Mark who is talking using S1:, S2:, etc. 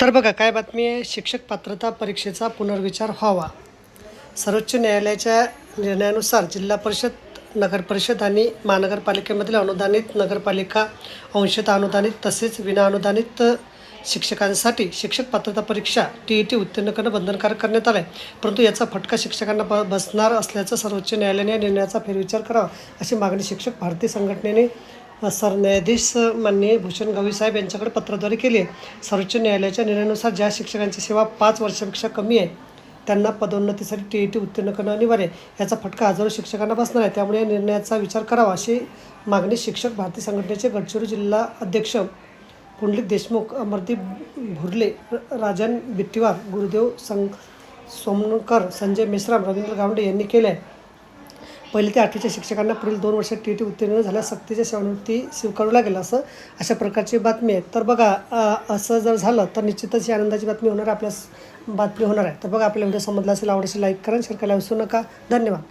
S1: तर बघा काय बातमी आहे? शिक्षक पात्रता परीक्षेचा पुनर्विचार व्हावा. सर्वोच्च न्यायालयाच्या निर्णयानुसार जिल्हा परिषद नगर परिषद आणि महानगरपालिकेमधील अनुदानित नगरपालिका अंशतः अनुदानित तसेच विनाअनुदानित शिक्षकांसाठी शिक्षक पात्रता परीक्षा टी ई टी उत्तीर्ण करणं बंधनकारक करण्यात आलं आहे परंतु याचा फटका शिक्षकांना ब बसणार असल्याचं सर्वोच्च न्यायालयाने या निर्णयाचा फेरविचार करावा अशी मागणी शिक्षक भारतीय संघटनेने सरन्यायाधीश माननीय भूषण गवई साहेब यांच्याकडे पत्राद्वारे केली आहे. सर्वोच्च न्यायालयाच्या निर्णयानुसार ज्या शिक्षकांची सेवा पाच वर्षापेक्षा कमी आहे त्यांना पदोन्नतीसाठी टी ई टी उत्तीर्ण करणं अनिवार्य याचा फटका हजारो शिक्षकांना बसणार आहे. त्यामुळे या निर्णयाचा विचार करावा अशी मागणी शिक्षक भारतीय संघटनेचे गडचिरोली जिल्हा अध्यक्ष पुंडलिक देशमुख अमरदीप भुर्ले राजन बिट्टीवार गुरुदेव सं सोमनकर संजय मेश्राम रवींद्र गावडे यांनी केलं आहे पहिले ते आठवीच्या शिक्षकांना पुढील दोन वर्षात टी टी उत्तीर्ण झाल्या सक्तीच्या सेवानिवृत्ती स्वीकारू लागेल असं अशा प्रकारची बातमी आहे. तर बघा असं जर झालं तर निश्चितच ही आनंदाची बातमी होणार आपल्या आपल्यास बातमी होणार आहे. तर बघा आपल्या व्हिडिओ समजला असेल आवडेल लाईक करा शेअर करायला विसरू नका. धन्यवाद.